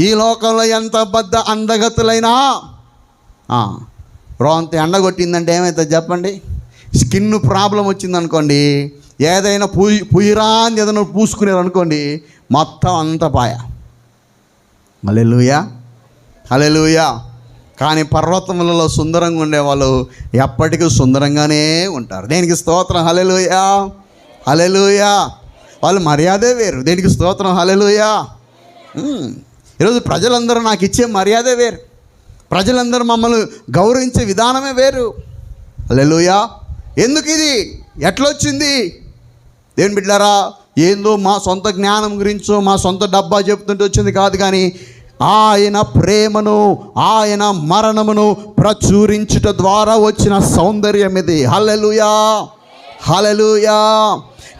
ఈ లోకంలో ఎంత పెద్ద అందగతులైనా రోంత ఎండ కొట్టిందంటే ఏమవుతుంది చెప్పండి? స్కిన్ ప్రాబ్లం వచ్చిందనుకోండి ఏదైనా పూయి పుయ్యిరా ఏదైనా పూసుకునేది అనుకోండి మొత్తం అంత పాయ. అలెలుయా అలెలుయా కానీ పర్వతములలో సుందరంగా ఉండేవాళ్ళు ఎప్పటికీ సుందరంగానే ఉంటారు. దేనికి స్తోత్రం? హలెలుయా హలెలుయా వాళ్ళు మర్యాదే వేరు. దేనికి స్తోత్రం? హలెలుయా ఈరోజు ప్రజలందరూ నాకు ఇచ్చే మర్యాదే వేరు. ప్రజలందరూ మమ్మల్ని గౌరవించే విధానమే వేరు. హల్లెలూయా. ఎందుకు ఇది? ఎట్లొచ్చింది? దేని బిడ్డారా ఏందో మా సొంత జ్ఞానం గురించో మా సొంత డబ్బా చెప్తుంటే వచ్చింది కాదు కానీ ఆయన ప్రేమను ఆయన మరణమును ప్రచురించుట ద్వారా వచ్చిన సౌందర్యం ఇది. హలలుయా హలలుయా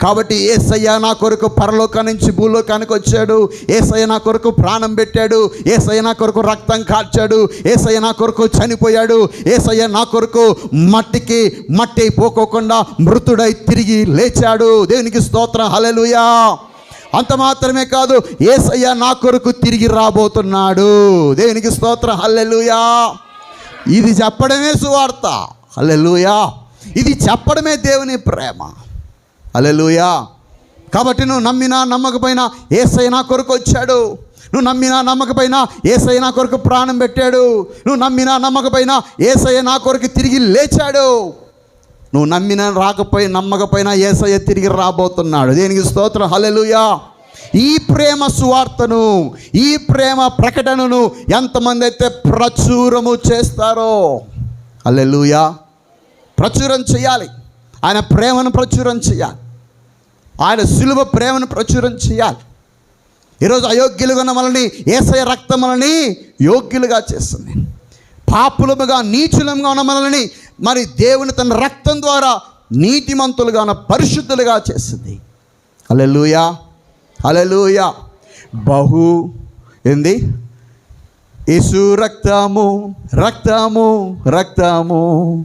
కాబట్టి ఏసయ్య నా కొరకు పరలోక నుంచి భూలోకానికి వచ్చాడు. ఏసయ్య నా కొరకు ప్రాణం పెట్టాడు. ఏసయ్య నా కొరకు రక్తం కాల్చాడు. ఏసయ్య నా కొరకు చనిపోయాడు. ఏసయ్య నా కొరకు మట్టికి మట్టి పోకోకుండా మృతుడై తిరిగి లేచాడు. దేవునికి స్తోత్రం. హల్లెలూయా. అంత మాత్రమే కాదు ఏసయ్య నా కొరకు తిరిగి రాబోతున్నాడు. దేవునికి స్తోత్రం. హల్లెలూయా. ఇది చెప్పడమే సువార్త. హల్లెలుయా. ఇది చెప్పడమే దేవుని ప్రేమ. అలెలుయా కాబట్టి నువ్వు నమ్మినా నమ్మకపోయినా ఏసై నా కొరకు వచ్చాడు. నువ్వు నమ్మినా నమ్మకపోయినా ఏసై నా కొరకు ప్రాణం పెట్టాడు. నువ్వు నమ్మినా నమ్మకపోయినా ఏసయ్య నా కొరకు తిరిగి లేచాడు. నువ్వు నమ్మిన రాకపోయి నమ్మకపోయినా ఏసయ్య తిరిగి రాబోతున్నాడు. దేనికి స్తోత్రం? హలెలుయా ఈ ప్రేమ సువార్తను ఈ ప్రేమ ప్రకటనను ఎంతమంది అయితే ప్రచురము చేస్తారో. హల్లెలూయా. ప్రచురం చేయాలి. ఆయన ప్రేమను ప్రచురం చేయాలి. ఆయన సులువ ప్రేమను ప్రచురం చేయాలి. ఈరోజు అయోగ్యులుగా ఉన్న మనల్ని ఏసయ రక్తం మనల్ని యోగ్యులుగా చేస్తుంది. పాపులముగా నీచులముగా ఉన్న మనల్ని మరి దేవుని తన రక్తం ద్వారా నీతిమంతులుగా ఉన్న పరిశుద్ధులుగా చేస్తుంది. అలెలుయా అలెలుయా బహు ఏంది? యేసు రక్తము రక్తము రక్తము.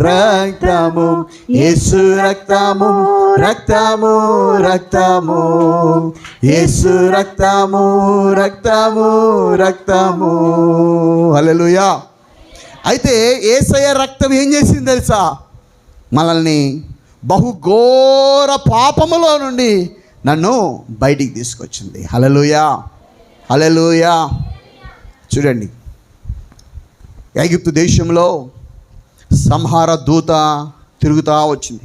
రక్తము యేసు రక్తము రక్తము రక్తము యేసు రక్తము రక్తము రక్తము హల్లెలూయా అయితే ఏసయ్య రక్తం ఏం చేసింది తెలుసా? మనల్ని బహుఘోర పాపములో నుండి నన్ను బయటికి తీసుకొచ్చింది. హలలుయా హలలుయా చూడండి. ఐగుప్తు దేశంలో సంహార దూత తిరుగుతూ వచ్చింది.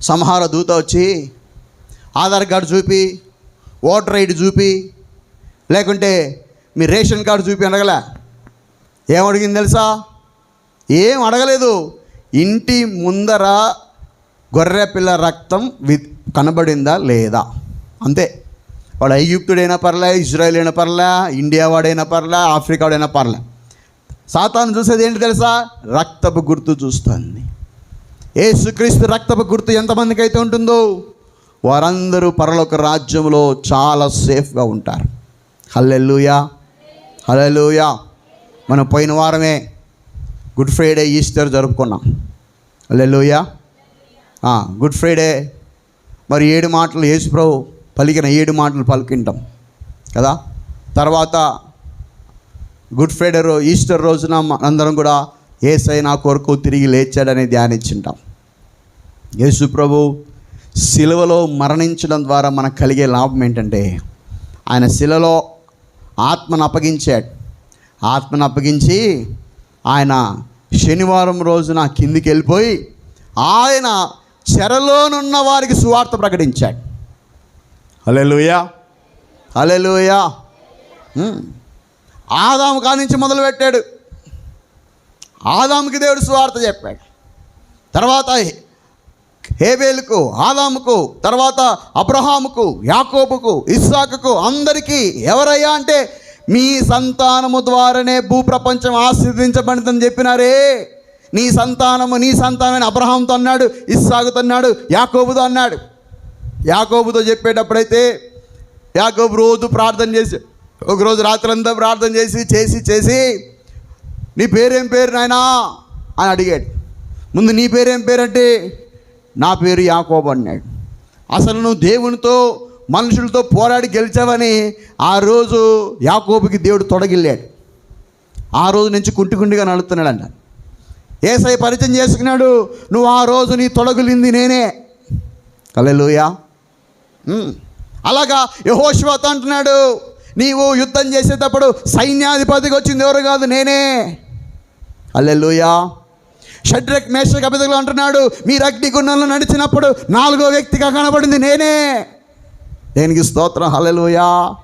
సంహార దూత వచ్చి ఆధార్ కార్డు చూపి ఓటర్ ఐడి చూపి లేకుంటే మీ రేషన్ కార్డు చూపి అడగలే. ఏం అడిగింది తెలుసా? ఏం అడగలేదు. ఇంటి ముందర గొర్రె పిల్ల రక్తం వి కనబడిందా లేదా? అంతే. వాడు ఐగుప్తుడైనా పర్లే ఇజ్రాయెల్ అయినా పర్లే ఇండియా వాడైనా పర్లే ఆఫ్రికా వాడైనా పర్లే. సాతాను చూసేది ఏంటి తెలుసా? రక్తపు గుర్తు చూస్తుంది. ఏసుక్రీస్తు రక్తపు గుర్తు ఎంతమందికి అయితే ఉంటుందో? వారందరూ పరలోక రాజ్యంలో చాలా సేఫ్గా ఉంటారు. హల్లెల్లుయా హల్లెల్లుయా మనం పోయిన వారమే గుడ్ ఫ్రైడే ఈస్టర్ జరుపుకున్నాం. Hallelujah Good Friday. మరి ఏడు మాటలు యేసుప్రభు పలికిన ఏడు మాటలు పలికింటాం. కదా? తర్వాత గుడ్ ఫ్రైడే రో ఈస్టర్ రోజున అందరం కూడా ఏసై నా కొరకు తిరిగి లేచాడని ధ్యానించుంటాం. యేసు ప్రభు శిలువలో మరణించడం ద్వారా మనకు కలిగే లాభం ఏంటంటే ఆయన శిలలో ఆత్మను అప్పగించాడు. ఆత్మను అప్పగించి ఆయన శనివారం రోజున కిందికి వెళ్ళిపోయి ఆయన చెరలోనున్న వారికి సువార్త ప్రకటించాడు. హల్లెలూయా. ఉమ్. ఆదాము కానించి మొదలుపెట్టాడు. ఆదాముకి దేవుడు సువార్త చెప్పాడు. తర్వాత హేబేలుకు ఆదాముకు తర్వాత అబ్రహాముకు యాకోబుకు ఇస్సాకుకు అందరికీ ఎవరయ్యా అంటే మీ సంతానము ద్వారానే భూప్రపంచం ఆశీర్దించబడిందని చెప్పినారే. నీ సంతానము నీ సంతానమైన అబ్రహాంతో అన్నాడు ఇస్సాగుతో అన్నాడు యాకోబుతో అన్నాడు. యాకోబుతో చెప్పేటప్పుడైతే యాకోబు రోజు ప్రార్థన చేసి ఒకరోజు రాత్రంతా ప్రార్థన చేసి చేసి చేసి నీ పేరేం పేరు నాయనా? అని అడిగాడు. ముందు నీ పేరేం పేరంటే? నా పేరు యాకోబు అన్నాడు. అసలు నువ్వు దేవునితో మనుషులతో పోరాడి గెలిచావని ఆ రోజు యాకోబుకి దేవుడు తొడగిల్లాడు. ఆ రోజు నుంచి కుంటికుంటిగా నడుస్తున్నాడంట. ఏసై పరిచయం చేసుకున్నాడు నువ్వు ఆ రోజు నీ తొడగిలింది నేనే. కలెలుయా అలాగా యహోశ్వత అంటున్నాడు నీవు యుద్ధం చేసేటప్పుడు సైన్యాధిపతికి వచ్చింది ఎవరు కాదు నేనే. అల్లెలుయా షడ్రక్ మేష కపితలు అంటున్నాడు మీరు అగ్నిగుండంలో నడిచినప్పుడు నాలుగో వ్యక్తిగా కనబడింది నేనే. దేనికి స్తోత్రం? హలలుయా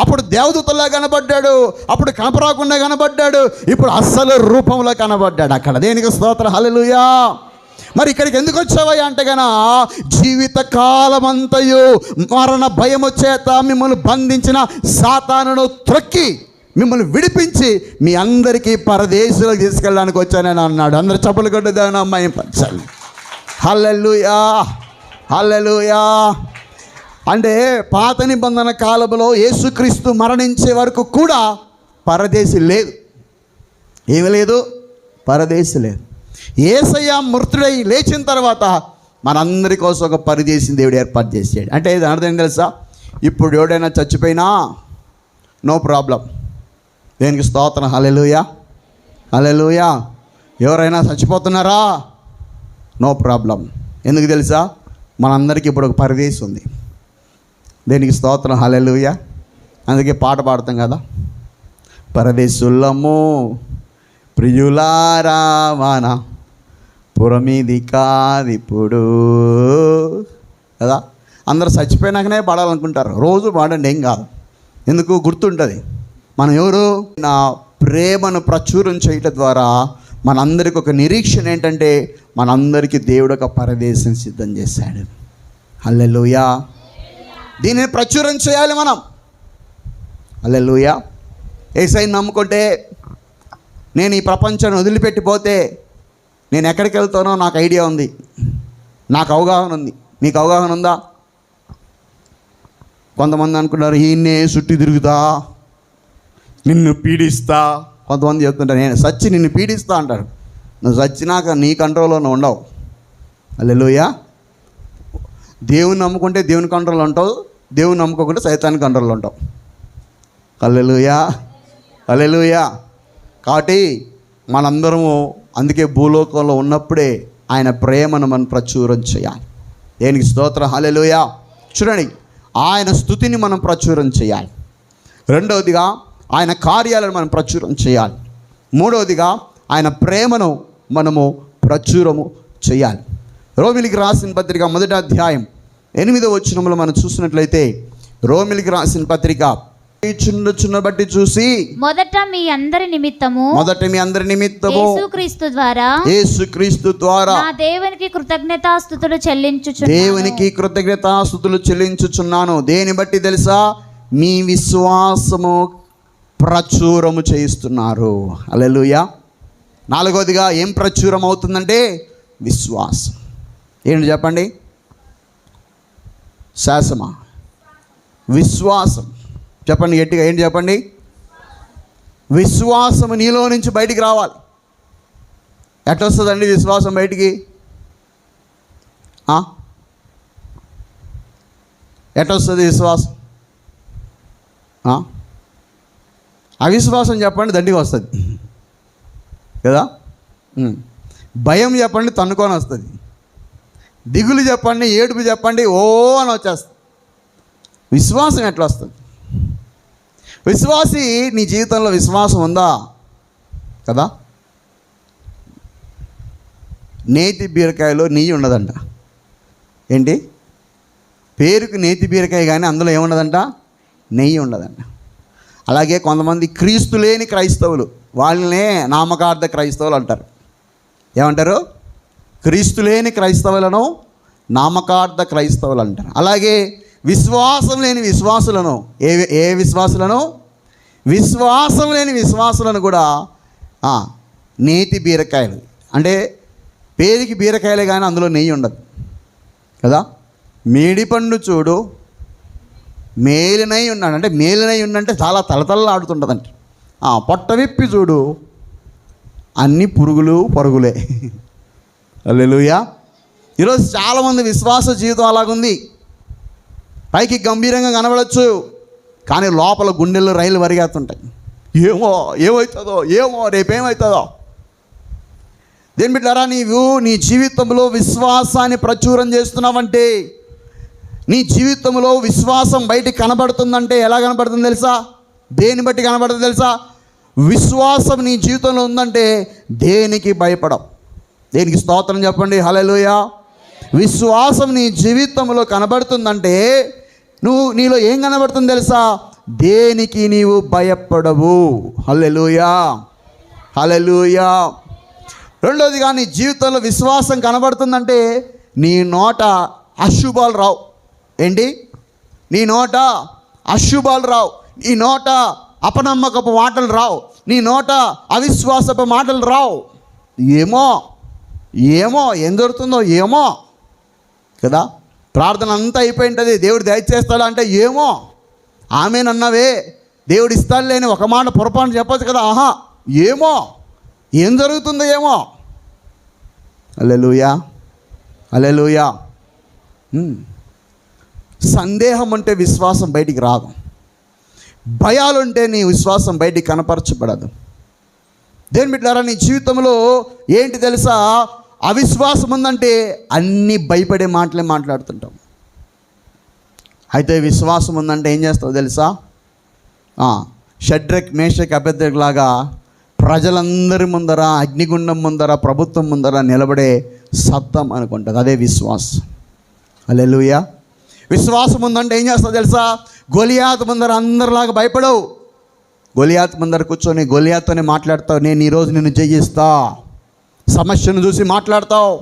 అప్పుడు దేవదూతల్లా కనబడ్డాడు అప్పుడు కనపరాకుండా కనబడ్డాడు ఇప్పుడు అస్సలు రూపంలో కనబడ్డాడు అక్కడ. దేనికి స్తోత్రం? హలలుయా మరి ఇక్కడికి ఎందుకు వచ్చావయ్యా అంటే గన జీవిత కాలమంతయు మరణ భయము చేత మిమ్మల్ని బంధించిన సాతానును త్రొక్కి మిమ్మల్ని విడిపించి మీ అందరికీ పరదేశులకు తీసుకెళ్ళడానికి వచ్చానని అన్నాడు. అందరు చప్పలు కొట్టదాని అమ్మాయి పంచాలి. Hallelujah hallelujah. అంటే పాత నిబంధన కాలంలో యేసుక్రీస్తు మరణించే వరకు కూడా పరదేశి లేదు. ఏమి లేదు? పరదేశి లేదు. ఏసయ్య మృతుడై లేచిన తర్వాత మనందరి కోసం ఒక పరదేశిని దేవుడు ఏర్పాటు చేసాడు అంటే ఇది అర్థం తెలుసా? ఇప్పుడు ఎవడైనా చచ్చిపోయినా నో ప్రాబ్లం. దేనికి స్తోత్రం? హలెలుయా హలెలుయా ఎవరైనా చచ్చిపోతున్నారా? No problem. ఎందుకు తెలుసా? మనందరికీ ఇప్పుడు ఒక పరిదేశి ఉంది. దేనికి స్తోత్రం? హలెలుయ అందుకే పాట పాడతాం కదా. పరదేశుల్లము ప్రియులారా పురమిది కాదిప్పుడు కదా? అందరు చచ్చిపోయినాకనే పాడాలనుకుంటారు. రోజు పాడండి ఏం కాదు. ఎందుకు? గుర్తుంటుంది. మనం ఎవరు? నా ప్రేమను ప్రచురం చేయటం ద్వారా మనందరికి ఒక నిరీక్షణ ఏంటంటే మనందరికీ దేవుడు ఒక పరదేశం సిద్ధం చేశాడు. అల్లెలుయా దీనిని ప్రచురం చేయాలి మనం. అల్లెలుయా ఏసైని నమ్ముకుంటే నేను ఈ ప్రపంచాన్ని వదిలిపెట్టిపోతే నేను ఎక్కడికి వెళ్తానో నాకు ఐడియా ఉంది. నాకు అవగాహన ఉంది. మీకు అవగాహన ఉందా? కొంతమంది అనుకున్నారు ఈయన్నే చుట్టి తిరుగుతా నిన్ను పీడిస్తా. కొంతమంది చెప్తుంటారు నేను సచ్చి నిన్ను పీడిస్తా అంటారు. నువ్వు చచ్చినాక నీ కంట్రోల్లో నువ్వు ఉండవు. అల్లెలుయా దేవుని నమ్ముకుంటే దేవుని కంట్రోల్ ఉంటావు దేవుని నమ్ముకోకుంటే సైతాన్ని కంట్రోల్ ఉంటావు. అల్లెలుయా అల్లెలుయా కాబట్టి మనందరము అందుకే భూలోకంలో ఉన్నప్పుడే ఆయన ప్రేమను మనం ప్రచురం చేయాలి. దేనికి స్తోత్ర? హాలెలుయా చూడండి ఆయన స్థుతిని మనం ప్రచురం చేయాలి. రెండవదిగా ఆయన కార్యాలను మనం ప్రచురం చేయాలి. మూడవదిగా ఆయన ప్రేమను మనము ప్రచురము చేయాలి. రోమిలికి రాసిన పత్రిక మొదటి అధ్యాయం ఎనిమిదో వచనంలో మనం చూసినట్లయితే రోమిలికి రాసిన పత్రిక చిన్న బట్టి చూసి మొదట మీ అందరి నిమిత్తము మొదట మీ అందరి నిమిత్తము యేసుక్రీస్తు ద్వారా యేసుక్రీస్తు ద్వారా నా దేవునికి కృతజ్ఞతాస్థుతులు చెల్లించుచు దేవునికి కృతజ్ఞతాస్థుతులు చెల్లించుచున్నాను. దేని బట్టి తెలుసా? మీ విశ్వాసము ప్రచురము చేయిస్తున్నారు. అలెలుయా నాలుగోదిగా ఏం ప్రచురం అవుతుందంటే విశ్వాసం. ఏంటి చెప్పండి? శాసమా? విశ్వాసం. చెప్పండి గట్టిగా ఏంటి చెప్పండి? విశ్వాసము నీలో నుంచి బయటికి రావాలి. ఎట్లా వస్తుందండి విశ్వాసం బయటికి? ఎట్లా వస్తుంది విశ్వాసం? ఆ? అవిశ్వాసం చెప్పండి దండిగా వస్తుంది. కదా? భయం చెప్పండి తన్నుకొని వస్తుంది. దిగులు చెప్పండి ఏడుపు చెప్పండి ఓ అని వచ్చేస్తుంది. విశ్వాసం ఎట్లా వస్తుంది విశ్వాసి నీ జీవితంలో విశ్వాసం ఉందా? కదా? నేతి బీరకాయలో నెయ్యి ఉండదంట. ఏంటి? పేరుకు నేతి బీరకాయ కానీ అందులో ఏముండదంట? నెయ్యి ఉండదంట. అలాగే కొంతమంది క్రీస్తు లేని క్రైస్తవులు వాళ్ళనే నామకార్థ క్రైస్తవులు అంటారు. ఏమంటారు? క్రీస్తు లేని క్రైస్తవులను నామకార్థ క్రైస్తవులు అంటారు. అలాగే విశ్వాసం లేని విశ్వాసులను. ఏ ఏ విశ్వాసులను? విశ్వాసం లేని విశ్వాసులను కూడా నేతి బీరకాయలు. అంటే పేరుకి బీరకాయలే కానీ అందులో నెయ్యి ఉండదు. కదా? మేడిపండు చూడు మేలినై ఉన్నాడు. అంటే మేలినై ఉండంటే చాలా తలతలలాడుతుంటుందంట ఆ, పొట్ట విప్పి చూడు అన్ని పురుగులు పరుగులే. అల్లెలుయా. ఈరోజు చాలామంది విశ్వాస జీవితం అలాగుంది. పైకి గంభీరంగా కనబడచ్చు. కానీ లోపల గుండెల్లో రైలు వరిగేస్తుంటాయి. ఏమో ఏమవుతుందో ఏమో రేపేమవుతుందో దేని బిడ్డారా నీవు? నీ జీవితంలో విశ్వాసాన్ని ప్రచురం చేస్తున్నావంటే నీ జీవితంలో విశ్వాసం బయటికి కనబడుతుందంటే ఎలా కనబడుతుంది తెలుసా? దేని బట్టి కనబడుతుంది తెలుసా? విశ్వాసం నీ జీవితంలో ఉందంటే దేనికి భయపడవు. దేనికి స్తోత్రం చెప్పండి? హలలోయ విశ్వాసం నీ జీవితంలో కనబడుతుందంటే నువ్వు నీలో ఏం కనబడుతుంది తెలుసా? దేనికి నీవు భయపడవు. హలెలుయా హలెలుయా రెండోదిగా నీ జీవితంలో విశ్వాసం కనబడుతుందంటే నీ నోట అశుభాలు రావు. ఏంటి? నీ నోట అశుభాలు రావు. నీ నోట అపనమ్మకపు మాటలు రావు. నీ నోట అవిశ్వాసపు మాటలు రావు. ఏమో? ఏమో? ఏం దొరుకుతుందో ఏమో? కదా? ప్రార్థన అంతా అయిపోయి ఉంటుంది దేవుడు దయచేస్తాడా అంటే ఏమో. ఆమెనన్నవే. దేవుడు ఇస్తాడు లేని ఒక మాట పొరపాటు చెప్పచ్చు కదా. ఆహా ఏమో. ఏం జరుగుతుందో ఏమో. అలెలుయా అలెలుయా సందేహం అంటే విశ్వాసం బయటికి రాదు. భయాలుంటే నీ విశ్వాసం బయటికి కనపరచబడదు. దేని బిడ్డారా నీ జీవితంలో ఏంటి తెలుసా? అవిశ్వాసం ఉందంటే అన్ని భయపడే మాటలే మాట్లాడుతుంటాం. అయితే విశ్వాసం ఉందంటే ఏం చేస్తావు తెలుసా? షడ్రక్ మేషక్ అభ్యర్థక్ లాగా ప్రజలందరి ముందర అగ్నిగుండం ముందర ప్రభుత్వం ముందర నిలబడే సత్తం అనుకుంటుంది. అదే విశ్వాసం. అలెలుయా విశ్వాసం ఉందంటే ఏం చేస్తావు తెలుసా? గొలియాత్ ముందర అందరిలాగా భయపడవు. గొలియాత్ ముందర కూర్చొని గొలియాత్తోనే మాట్లాడతావు. నేను ఈరోజు నిన్ను జయిస్తా. సమస్యను చూసి మాట్లాడతావు.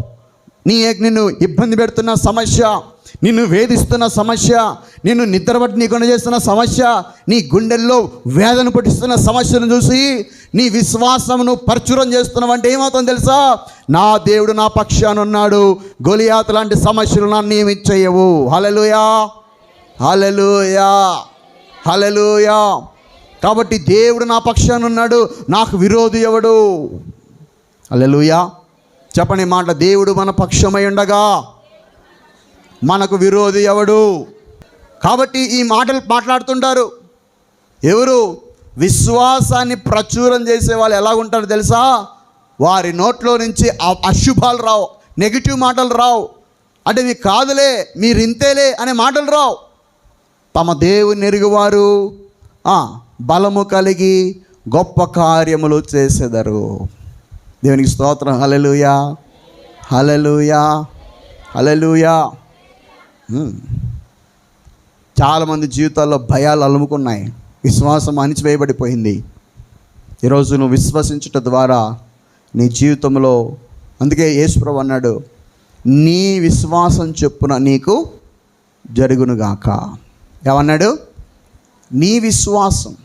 నీ నిన్ను ఇబ్బంది పెడుతున్న సమస్య నిన్ను వేధిస్తున్న సమస్య నిన్ను నిద్రపట్టి నీకుండా చేస్తున్న సమస్య నీ గుండెల్లో వేదన పుట్టిస్తున్న సమస్యను చూసి నీ విశ్వాసమును పరచురం చేస్తున్నావు అంటే ఏమవుతుందో తెలుసా? నా దేవుడు నా పక్షానున్నాడు ఉన్నాడు. లాంటి సమస్యలు నన్ను ఏమి చేయవు. హలలుయా హలలుయా హలలుయా కాబట్టి దేవుడు నా పక్షాను ఉన్నాడు. నాకు విరోధి ఎవడు? అల్లెలుయా చెప్పండి మాట దేవుడు మన పక్షమై ఉండగా మనకు విరోధి ఎవడు? కాబట్టి ఈ మాటలు మాట్లాడుతుంటారు. ఎవరు? విశ్వాసాన్ని ప్రచురం చేసే వాళ్ళు ఎలా ఉంటారు తెలుసా? వారి నోట్లో నుంచి అశుభాలు రావు నెగిటివ్ మాటలు రావు. అంటే మీ కాదులే మీరు ఇంతేలే అనే మాటలు రావు. తమ దేవుని ఎరుగువారు బలము కలిగి గొప్ప కార్యములు చేసేదారు. దేవునికి స్తోత్రం. హలలుయా హలలుయా హలలుయా చాలామంది జీవితాల్లో భయాలు అలుముకున్నాయి. విశ్వాసం అణిచివేయబడిపోయింది. ఈరోజు నువ్వు విశ్వసించుట ద్వారా నీ జీవితంలో అందుకే యేసుప్రభు అన్నాడు నీ విశ్వాసం చొప్పున నీకు జరుగునుగాక ఏమన్నాడు? నీ విశ్వాసం.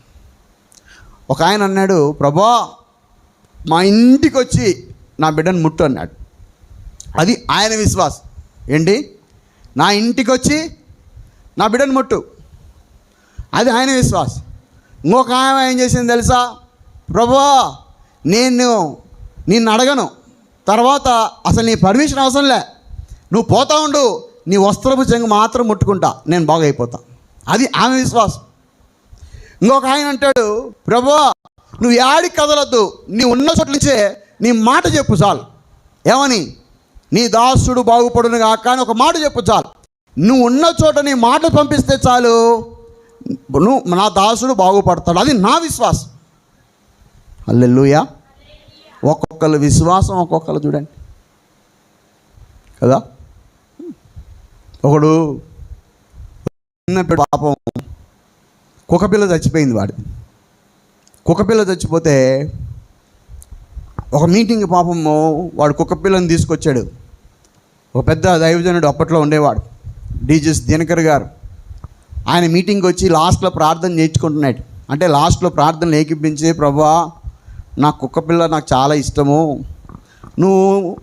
ఒక ఆయన అన్నాడు ప్రభా మా ఇంటికి వచ్చి నా బిడ్డను ముట్టు అన్నాడు. అది ఆయన విశ్వాసం. ఏంటి? నా ఇంటికి వచ్చి నా బిడ్డను ముట్టు. అది ఆయన విశ్వాసం. ఇంకొక ఆమె ఏం చేసింది తెలుసా? ప్రభా నేను నిన్ను అడగను. తర్వాత అసలు నీ పర్మిషన్ అవసరం లే. నువ్వు పోతా ఉండు. నీ వస్త్రపు చెంగు మాత్రం ముట్టుకుంటా. నేను బాగైపోతా. అది ఆమె విశ్వాసం. ఇంకొక ఆయన అంటాడు ప్రభా నువ్వు యాడికి కదలద్దు. నీ ఉన్న చోట్ల నుంచే నీ మాట చెప్పు చాలు. ఏమని? నీ దాసుడు బాగుపడును కాక అని ఒక మాట చెప్పు చాలు. నువ్వు ఉన్న చోట నీ మాట పంపిస్తే చాలు. నువ్వు నా దాసుడు బాగుపడతాడు. అది నా విశ్వాసం. అల్లెల్లుయా ఒక్కొక్కరు విశ్వాసం ఒక్కొక్కరు చూడండి. కదా? ఒకడు చిన్న పాపం కుక్కపిల్ల చచ్చిపోయింది వాడిది. కుక్కపిల్ల చచ్చిపోతే ఒక మీటింగ్ పాపము వాడు కుక్కపిల్లని తీసుకొచ్చాడు. ఒక పెద్ద దైవజనుడు అప్పట్లో ఉండేవాడు. డీజెస్ దినకర్ గారు. ఆయన మీటింగ్ వచ్చి లాస్ట్లో ప్రార్థన చేయించుకుంటున్నాడు అంటే లాస్ట్లో ప్రార్థనలు ఏకిపించి ప్రభా నా కుక్కపిల్ల నాకు చాలా ఇష్టము. నువ్వు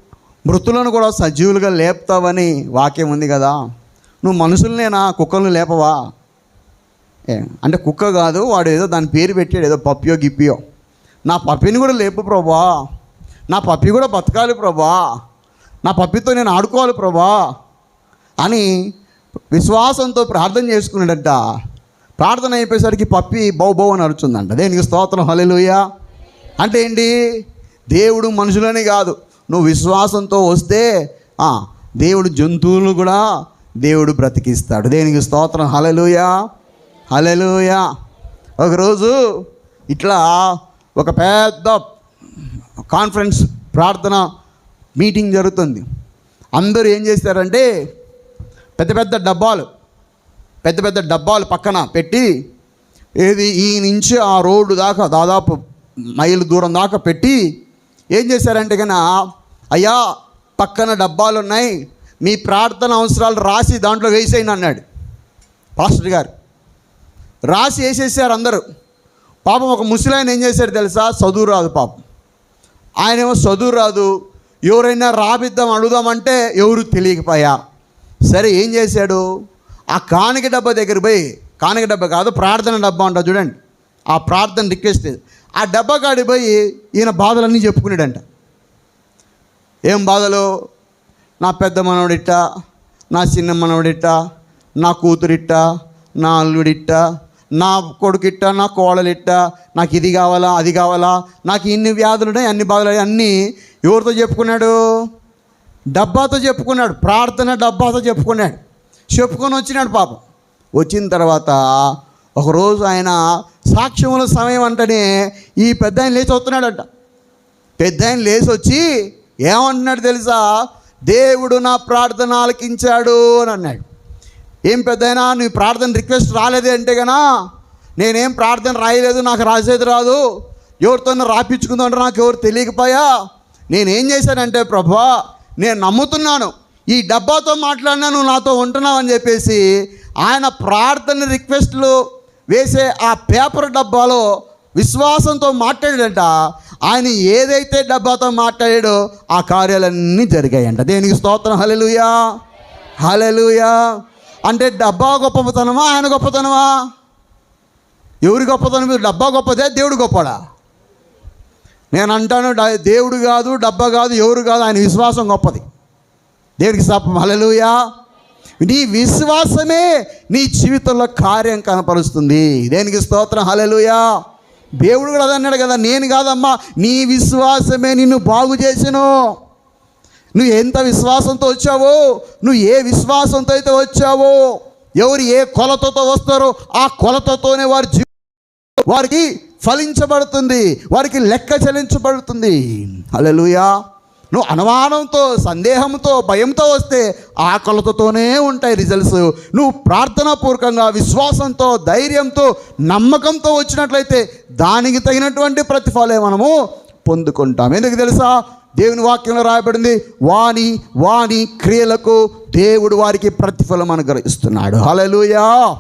మృతులను కూడా సజీవులుగా లేపుతావని వాక్యం ఉంది కదా. నువ్వు మనుషులనేనా కుక్కలను లేపవా? అంటే కుక్క కాదు వాడు ఏదో దాని పేరు పెట్టాడు ఏదో పప్పియో గిప్పియో. నా పప్పిని కూడా లేపు ప్రభా. నా పప్పి కూడా బతకాలి ప్రభా. నా పప్పితో నేను ఆడుకోవాలి ప్రభా అని విశ్వాసంతో ప్రార్థన చేసుకున్నాడంట. ప్రార్థన అయిపోయేసరికి పప్పి బౌ బౌ అని అరుచుందంట. దేనికి స్తోత్రం? హలెలుయ అంటే ఏంటి? దేవుడు మనుషులని కాదు. నువ్వు విశ్వాసంతో వస్తే దేవుడు జంతువులు కూడా దేవుడు బ్రతికిస్తాడు. దేనికి స్తోత్రం? హలలుయా హల్లెలూయా. ఒకరోజు ఇట్లా ఒక పెద్ద కాన్ఫరెన్స్ ప్రార్థన మీటింగ్ జరుగుతుంది. అందరూ ఏం చేస్తారంటే పెద్ద పెద్ద డబ్బాలు పెద్ద పెద్ద డబ్బాలు పక్కన పెట్టి ఏది ఈ నుంచి ఆ రోడ్డు దాకా దాదాపు మైలు దూరం దాకా పెట్టి ఏం చేశారంటే కన్నా అయ్యా పక్కన డబ్బాలు ఉన్నాయి మీ ప్రార్థన అవసరాలు రాసి దాంట్లో వేసేయండి అన్నాడు. పాస్టర్ గారు. రాసి వేసేసారు అందరూ. పాపం ఒక ముసలాయన ఏం చేశారు తెలుసా? చదువు రాదు పాపం. ఆయనేమో చదువు రాదు. ఎవరైనా రాపిద్దాం అడుగుదామంటే ఎవరు తెలియకపోయా? సరే ఏం చేశాడు? ఆ కానుక డబ్బా దగ్గర పోయి కానుక డబ్బా కాదు ప్రార్థన డబ్బా అంట చూడండి. ఆ ప్రార్థన రిక్వెస్ట్ ఆ డబ్బా కాడి పోయి ఈయన బాధలన్నీ చెప్పుకున్నాడంట ఏం బాధలు? నా పెద్ద మనవడిట్ట నా చిన్న మనవడిట్ట నా కూతురిట్ట నా అల్లుడిట్ట నా కొడుకిట్ట నా కోడలిట్ట నాకు ఇది కావాలా అది కావాలా నాకు ఇన్ని వ్యాధులు ఉన్నాయి అన్ని బాధలు అన్నీ ఎవరితో చెప్పుకున్నాడు? డబ్బాతో చెప్పుకున్నాడు ప్రార్థన డబ్బాతో చెప్పుకున్నాడు. చెప్పుకొని వచ్చినాడు పాపం. వచ్చిన తర్వాత ఒకరోజు ఆయన సాక్ష్యముల సమయం అంటేనే ఈ పెద్ద ఆయన లేచి వస్తున్నాడంట. పెద్ద ఆయన లేచి వచ్చి ఏమంటున్నాడు తెలుసా? దేవుడు నా ప్రార్థన ఆలకించాడు అని అన్నాడు. ఏం పెద్దయినా నీ ప్రార్థన రిక్వెస్ట్ రాలేదే అంటే గనా నేనేం ప్రార్థన రాయలేదు నాకు రాసేది రాదు. ఎవరితోనో రాపించుకుందంటే నాకు ఎవరు తెలియకపోయా? నేనేం చేశానంటే ప్రభా నేను నమ్ముతున్నాను. ఈ డబ్బాతో మాట్లాడినా నువ్వు నాతో ఉంటున్నావు అని చెప్పేసి ఆయన ప్రార్థన రిక్వెస్ట్లు వేసే ఆ పేపర్ డబ్బాలో విశ్వాసంతో మాట్లాడాడంట. ఆయన ఏదైతే డబ్బాతో మాట్లాడాడో ఆ కార్యాలన్నీ జరిగాయంట. దేనికి స్తోత్రం. హలెలుయా హలెలుయా అంటే డబ్బా గొప్పతనమా ఆయన గొప్పతనమా? ఎవరి గొప్పతనం? డబ్బా గొప్పదే దేవుడు గొప్పడా? నేను అంటాను దేవుడు కాదు డబ్బా కాదు ఎవరు కాదు ఆయన విశ్వాసం గొప్పది. దేవుడికి శాపం హలలుయా నీ విశ్వాసమే నీ జీవితంలో కార్యం కనపరుస్తుంది. దేనికి స్తోత్రం? హలలుయా దేవుడు కూడా అదన్నాడు అన్నాడు కదా నేను కాదమ్మా నీ విశ్వాసమే నిన్ను బాగు చేసినో. నువ్వు ఎంత విశ్వాసంతో వచ్చావో నువ్వు ఏ విశ్వాసంతో అయితే వచ్చావో ఎవరు ఏ కొలతతో వస్తారో ఆ కొలతతోనే వారి జీ వారికి ఫలించబడుతుంది వారికి లెక్క చెల్లించబడుతుంది. అలెలుయా నువ్వు అనుమానంతో సందేహంతో భయంతో వస్తే ఆ కొలతతోనే ఉంటాయి రిజల్ట్స్. నువ్వు ప్రార్థనాపూర్వకంగా విశ్వాసంతో ధైర్యంతో నమ్మకంతో వచ్చినట్లయితే దానికి తగినటువంటి ప్రతిఫలే మనము పొందుకుంటాం. ఎందుకు తెలుసా? దేవుని వాక్యంలో రాయబడింది వాణి వాణి క్రియలకు దేవుడు వారికి ప్రతిఫలం అనుగ్రహిస్తున్నాడు. హలలుయా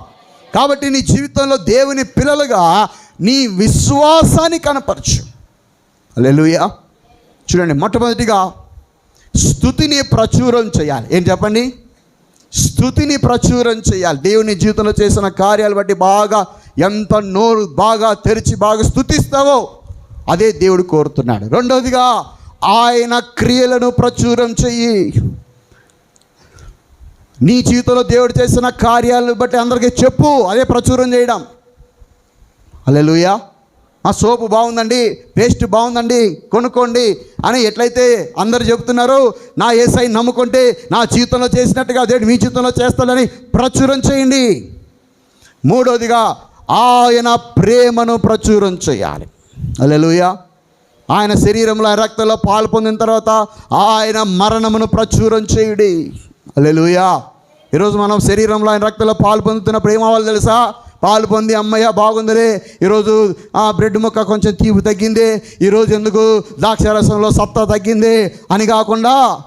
కాబట్టి నీ జీవితంలో దేవుని పిల్లలుగా నీ విశ్వాసాన్ని కనపరచు. హలలుయా చూడండి మొట్టమొదటిగా స్థుతిని ప్రచురం చేయాలి. ఏం చెప్పండి? స్థుతిని ప్రచురం చేయాలి. దేవుని జీవితంలో చేసిన కార్యాలు బట్టి బాగా ఎంత నోరు బాగా తెరిచి బాగా స్థుతిస్తావో అదే దేవుడు కోరుతున్నాడు. రెండవదిగా ఆయన క్రియలను ప్రచురం చెయ్యి. నీ జీవితంలో దేవుడు చేసిన కార్యాలను బట్టి అందరికీ చెప్పు అదే ప్రచురం చేయడం. అల్లెలుయా ఆ సోపు బాగుందండి పేస్ట్ బాగుందండి కొనుక్కోండి అని ఎట్లయితే అందరు చెబుతున్నారు నా ఏసై నమ్ముకుంటే నా జీవితంలో చేసినట్టుగా దేవుడు మీ జీవితంలో చేస్తాడని ప్రచురం చేయండి. మూడోదిగా ఆయన ప్రేమను ప్రచురం చేయాలి. అలెలుయా ఆయన శరీరంలో రక్తంలో పాలు పొందిన తర్వాత ఆయన మరణమును ప్రచురం చేయుడి. అల్లెలుయా ఈరోజు మనం శరీరంలో ఆయన రక్తంలో పాలు పొందుతున్నప్పుడు ఏమవ్వాలి తెలుసా? పాలు పొంది అమ్మయ్య బాగుందిలే. ఈరోజు ఆ బ్రెడ్ ముక్క కొంచెం తీపి తగ్గింది. ఈరోజు ఎందుకు ద్రాక్షారసంలో సత్తా తగ్గింది? అని కాకుండా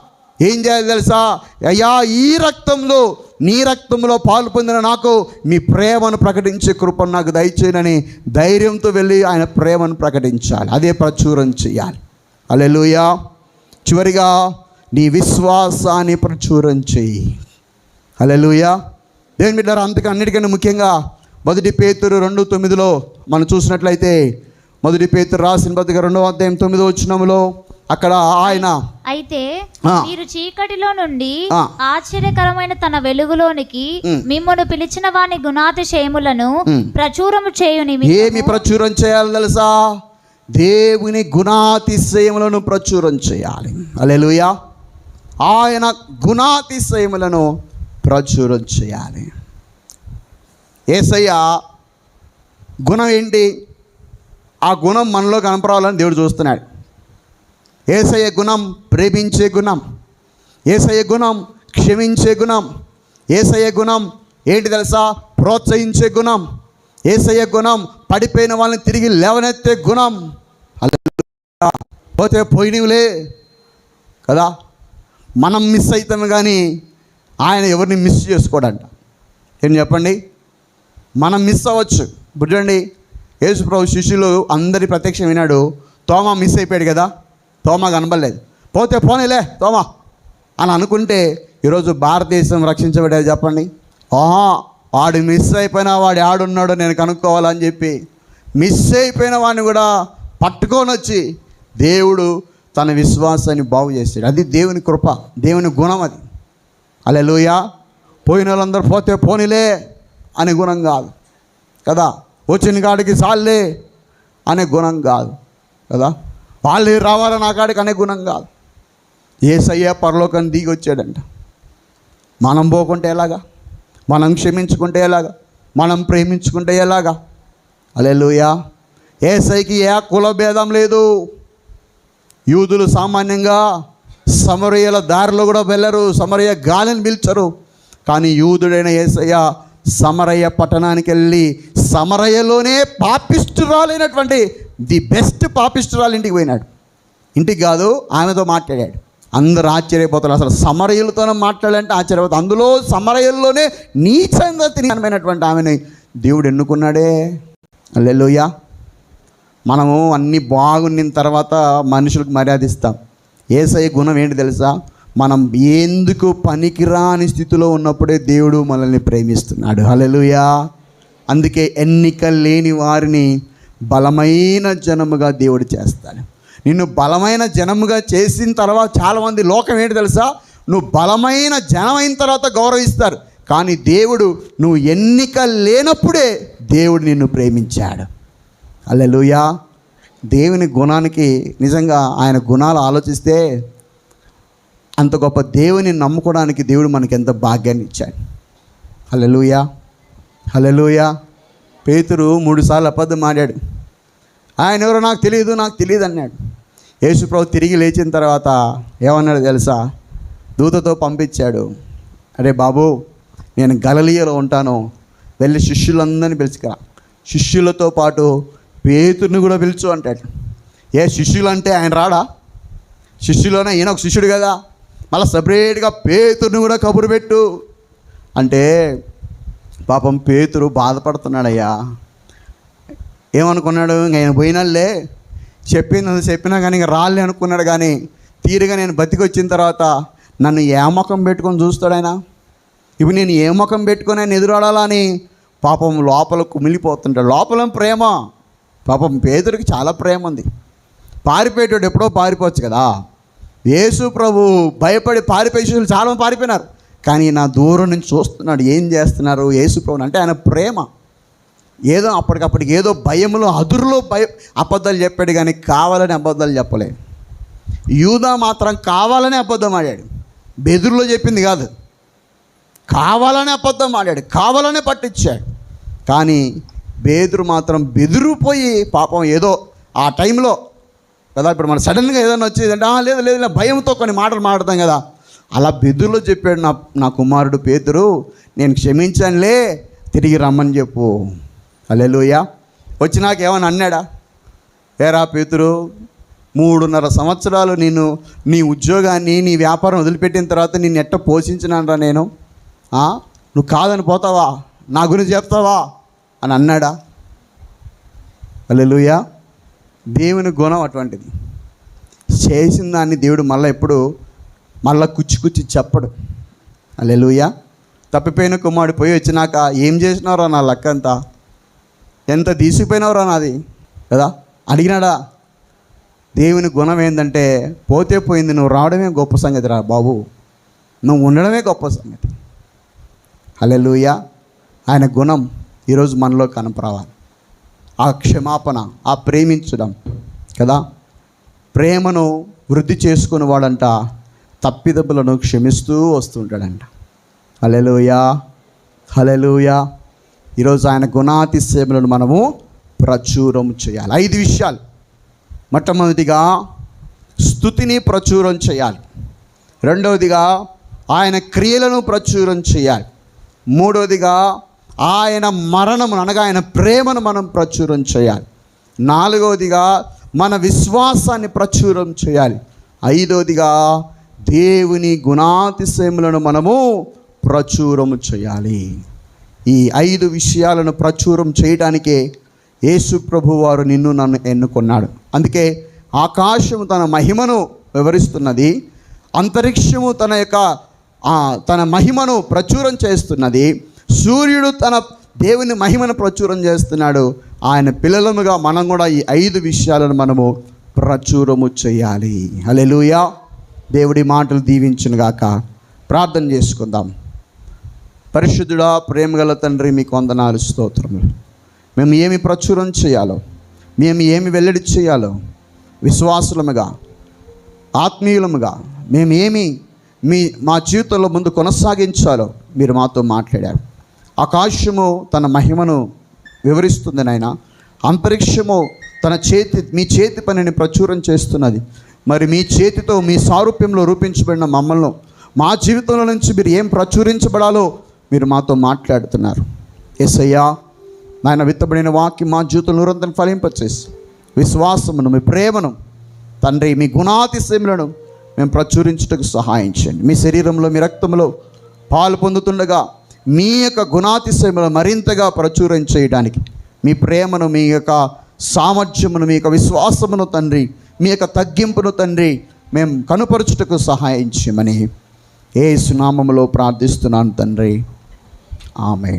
ఏం చేయాలి తెలుసా? అయ్యా ఈ రక్తంలో నీ రక్తంలో పాలు పొందిన నాకు మీ ప్రేమను ప్రకటించే కృపను నాకు దయచేయనని ధైర్యంతో వెళ్ళి ఆయన ప్రేమను ప్రకటించాలి. అదే ప్రచురం చేయాలి. అలెలుయా చివరిగా నీ విశ్వాసాన్ని ప్రచురం చెయ్యి అలెలుయా దేవుని బిడ్డారు అంతకు అన్నిటికంటే ముఖ్యంగా మొదటి పేతురు రెండు తొమ్మిదిలో మనం చూసినట్లయితే మొదటి పేతురు రాసిన పత్రిక రెండవ అధ్యాయం తొమ్మిదో వచ్చినములో అక్కడ ఆయన అయితే. మీరు చీకటిలో నుండి. ఆశ్చర్యకరమైన తన వెలుగులోనికి. మిమ్మల్ని పిలిచిన వాని గుణాతిశయములను. ప్రచురము చేయు ఏమి ప్రచురం చేయాలి తెలుసా దేవుని గుణాతిశయములను ప్రచురం చేయాలి అలెలుయా ఆయన గుణాతిశయములను ప్రచురం చేయాలి ఏసయ్య గుణం ఏంటి ఆ గుణం మనలో కనపరావాలని దేవుడు చూస్తున్నాడు ఏసయ్య గుణం ప్రేమించే గుణం. ఏసయ్య గుణం క్షమించే గుణం. ఏసయ్య గుణం ఏంటి తెలుసా? ప్రోత్సహించే గుణం. ఏసయ్య గుణం పడిపోయిన వాళ్ళని తిరిగి లేవనెత్తే గుణం. హల్లెలూయా. పోతే పోయినవులే. కదా? మనం మిస్ అవుతాం కానీ ఆయన ఎవరిని మిస్ చేసుకోడంట. ఏం చెప్పండి? మనం మిస్ అవ్వచ్చు. చూడండి యేసుప్రభు శిష్యులు అందరి ప్రత్యక్షం వినాడు తోమ మిస్ అయిపోయాడు కదా? తోమ కనబడలేదు. పోతే పోనీలే తోమ. అని అనుకుంటే ఈరోజు భారతదేశం రక్షించబడేది చెప్పండి. ఆహా వాడు మిస్ అయిపోయినా వాడు ఆడున్నాడో నేను కనుక్కోవాలని చెప్పి మిస్ అయిపోయిన వాడిని కూడా పట్టుకొని వచ్చి దేవుడు తన విశ్వాసాన్ని బాగు చేశాడు. అది దేవుని కృప దేవుని గుణం అది. అలెలుయా పోయిన వాళ్ళందరూ పోతే పోనీలే అనే గుణం కాదు. కదా? వచ్చిన కాడికి సాల్లే అనే గుణం కాదు. కదా? వాళ్ళు రావాలని నా కాడికి అనే గుణం కాదు. ఏసయ్య పరలోకం దిగి వచ్చాడంట. మనం పోకుంటే ఎలాగా? మనం క్షమించుకుంటే ఎలాగా? మనం ప్రేమించుకుంటే ఎలాగా? అలెలుయా ఏసైకి ఏ కుల భేదం లేదు. యూదులు సామాన్యంగా సమరయ్యల దారిలో కూడా వెళ్ళరు సమరయ్య గాలిని పిలిచరు. కానీ యూదుడైన యేసయ్య సమరయ్య పట్టణానికి వెళ్ళి సమరయ్యలోనే పాపిష్టురాలైనటువంటి ది బెస్ట్ పాపిస్టురాలు ఇంటికి పోయినాడు. ఇంటికి కాదు ఆమెతో మాట్లాడాడు. అందరూ ఆశ్చర్యపోతారు. అసలు సమరయులతోనే మాట్లాడాలంటే ఆశ్చర్యపోతారు. అందులో సమరయుల్లోనే నీచంగా తినమైనటువంటి ఆమెని దేవుడు ఎన్నుకున్నాడే? అల్లెలుయ్యా మనము అన్నీ బాగున్న తర్వాత మనుషులకు మర్యాద ఇస్తాం. ఏసఐ గుణం ఏంటి తెలుసా? మనం ఎందుకు పనికిరాని స్థితిలో ఉన్నప్పుడే దేవుడు మనల్ని ప్రేమిస్తున్నాడు. హలెలుయా అందుకే ఎన్నిక లేని వారిని బలమైన జనముగా దేవుడు చేస్తాడు. నిన్ను బలమైన జనముగా చేసిన తర్వాత చాలామంది లోకం ఏంటి తెలుసా? నువ్వు బలమైన జనం అయిన తర్వాత గౌరవిస్తారు. కానీ దేవుడు నువ్వు ఎన్నిక లేనప్పుడే దేవుడు నిన్ను ప్రేమించాడు. అల్లెలుయా దేవుని గుణానికి నిజంగా ఆయన గుణాలు ఆలోచిస్తే అంత గొప్ప దేవుని నమ్ముకోవడానికి దేవుడు మనకి ఎంత భాగ్యాన్ని ఇచ్చాడు. హల్లెలూయా. హల్లెలూయా. పేతురు మూడుసార్లు అబద్ధం ఆడాడు. ఆయన ఎవరో నాకు తెలియదు నాకు తెలియదు అన్నాడు. యేసుప్రభు తిరిగి లేచిన తర్వాత ఏమన్నాడు తెలుసా? దూతతో పంపించాడు. అరే బాబు నేను గలలియలో ఉంటాను. వెళ్ళి శిష్యులందరినీ పిలుచుకురా. శిష్యులతో పాటు పేతుర్ని కూడా పిలుచు అంటాడు. ఏ శిష్యులు అంటే ఆయన రాడా? శిష్యులోనే ఈయన ఒక శిష్యుడు కదా. మళ్ళీ సపరేట్గా పేతుర్ని కూడా కబురు పెట్టు. అంటే పాపం పేతురు బాధపడుతున్నాడయ్యా. ఏమనుకున్నాడు? ఇంక ఆయన పోయినాళ్ళే చెప్పింది చెప్పినా కానీ ఇంక రాలే అనుకున్నాడు కానీ తీరుగా నేను బతికి వచ్చిన తర్వాత నన్ను ఏ ముఖం పెట్టుకొని చూస్తాడు ఆయన? ఇప్పుడు నేను ఏ ముఖం పెట్టుకొని ఆయన ఎదురాడాలని పాపం లోపల కుమిలిపోతుంటాడు లోపల ప్రేమ? పాపం పేదరికి చాలా ప్రేమ ఉంది. పారిపోయేటోడు ఎప్పుడో పారిపోవచ్చు కదా. యేసు ప్రభు భయపడి పారిపోయే శిష్యులు చాలా మంది పారిపోయినారు. కానీ నా దూరం నుంచి చూస్తున్నాడు ఏం చేస్తున్నారు యేసు అంటే ఆయన ప్రేమ. ఏదో అప్పటికప్పటికి ఏదో భయంలో అదురులో భయ అబద్ధాలు చెప్పాడు కానీ కావాలని అబద్ధాలు చెప్పలేదు యూదా మాత్రం కావాలని అబద్ధం ఆడాడు. బెదురులో చెప్పింది కాదు. కావాలని అబద్ధం ఆడాడు కావాలనే పట్టించాడు. కానీ బేదురు మాత్రం బెదిరిపోయి పాపం ఏదో ఆ టైంలో కదా ఇప్పుడు మన సడన్గా ఏదైనా వచ్చేది అంటే లేదు లేదు లేదు, భయంతో కొన్ని మాటలు మాట్లాడతాం కదా. అలా బెదురులో చెప్పాడు నా నా కుమారుడు పేతురు నేను క్షమించానులే తిరిగి రమ్మని చెప్పు. అల్లెలుయ్యా వచ్చి నాకేమని అన్నాడా? ఏరా పేతురు మూడున్నర సంవత్సరాలు నేను నీ ఉద్యోగాన్ని నీ వ్యాపారం వదిలిపెట్టిన తర్వాత నేను ఎట్ట పోషించినానరా నేను? నువ్వు కాదని పోతావా? నా గురించి చెప్తావా? అని అన్నాడా. అల్లెలుయ్యా దేవుని గుణం అటువంటిది. చేసిన దాన్ని దేవుడు మళ్ళీ ఎప్పుడు మళ్ళీ కుచ్చి కుచ్చి చెప్పడు. అల్లెలుయా తప్పిపోయిన కుమారుడు పోయి వచ్చినాక ఏం చేసినారో నా లెక్క అంతా? ఎంత తీసిపోయినవరా నాది? కదా? అడిగినాడా? దేవుని గుణం ఏంటంటే పోతే పోయింది నువ్వు రావడమే గొప్ప సంగతి రా బాబు. నువ్వు ఉండడమే గొప్ప సంగతి. అల్లెలుయా ఆయన గుణం ఈరోజు మనలో కనపరావాలి. ఆ క్షమాపణ ఆ ప్రేమించడం. కదా? ప్రేమను వృద్ధి చేసుకుని వాడంట తప్పిదప్పులను క్షమిస్తూ వస్తుంటాడంట. హలెలుయా హలెలుయా ఈరోజు ఆయన గుణాతిశయములను మనము ప్రచురం చేయాలి. ఐదు విషయాలు. మొట్టమొదటిగా స్థుతిని ప్రచురం చేయాలి. రెండవదిగా ఆయన క్రియలను ప్రచురం చేయాలి. మూడవదిగా ఆయన మరణమును అనగా ఆయన ప్రేమను మనం ప్రచురం చేయాలి. నాలుగవదిగా మన విశ్వాసాన్ని ప్రచురం చేయాలి. ఐదవదిగా దేవుని గుణాతిశయములను మనము ప్రచురము చేయాలి. ఈ ఐదు విషయాలను ప్రచురం చేయడానికే యేసు ప్రభు వారు నిన్ను నన్ను ఎన్నుకున్నాడు. అందుకే ఆకాశము తన మహిమను వివరిస్తున్నది అంతరిక్షము తన యొక్క తన మహిమను ప్రచురం చేస్తున్నది సూర్యుడు తన దేవుని మహిమను ప్రచురం చేస్తున్నాడు. ఆయన పిల్లలముగా మనం కూడా ఈ ఐదు విషయాలను మనము ప్రచురము చేయాలి. హల్లెలూయా. దేవుడి మాటలు దీవించునుగాక. ప్రార్థన చేసుకుందాం. పరిశుద్ధుడా ప్రేమగల తండ్రి మీకు వందనాలు స్తోత్రములు. మేము ఏమి ప్రచురం చేయాలో మేము ఏమి వెల్లడి చేయాలో విశ్వాసులముగా ఆత్మీయులముగా మేము ఏమి మీ మా జీవితంలో ముందు కొనసాగించాలో మీరు మాతో మాట్లాడారు. ఆకాశము తన మహిమను వివరిస్తుంది నాయన అంతరిక్షము తన చేతి మీ చేతి పనిని ప్రచురం చేస్తున్నది. మరి మీ చేతితో మీ సారూప్యంలో రూపించబడిన మమ్మల్ని మా జీవితంలో నుంచి మీరు ఏం ప్రచురించబడాలో మీరు మాతో మాట్లాడుతున్నారు. ఎస్ఐయా నాయన విత్తబడిన వాక్యం మా జీవితంలో నిరంతరం ఫలింపచేసి విశ్వాసమును మీ ప్రేమను తండ్రి మీ గుణాతిశయములను మేము ప్రచురించుటకు సహాయం చేయండి. మీ శరీరంలో మీ రక్తంలో పాలు పొందుతుండగా మీ యొక్క గుణాతిశయములు మరింతగా ప్రచురం చేయడానికి మీ ప్రేమను మీ యొక్క సామర్థ్యమును మీ యొక్క విశ్వాసమును తండ్రి మీ యొక్క తగ్గింపును తండ్రి మేము కనుపరచుటకు సహాయం చేయమని ఏ సునామములో ప్రార్థిస్తున్నాను తండ్రి. ఆమె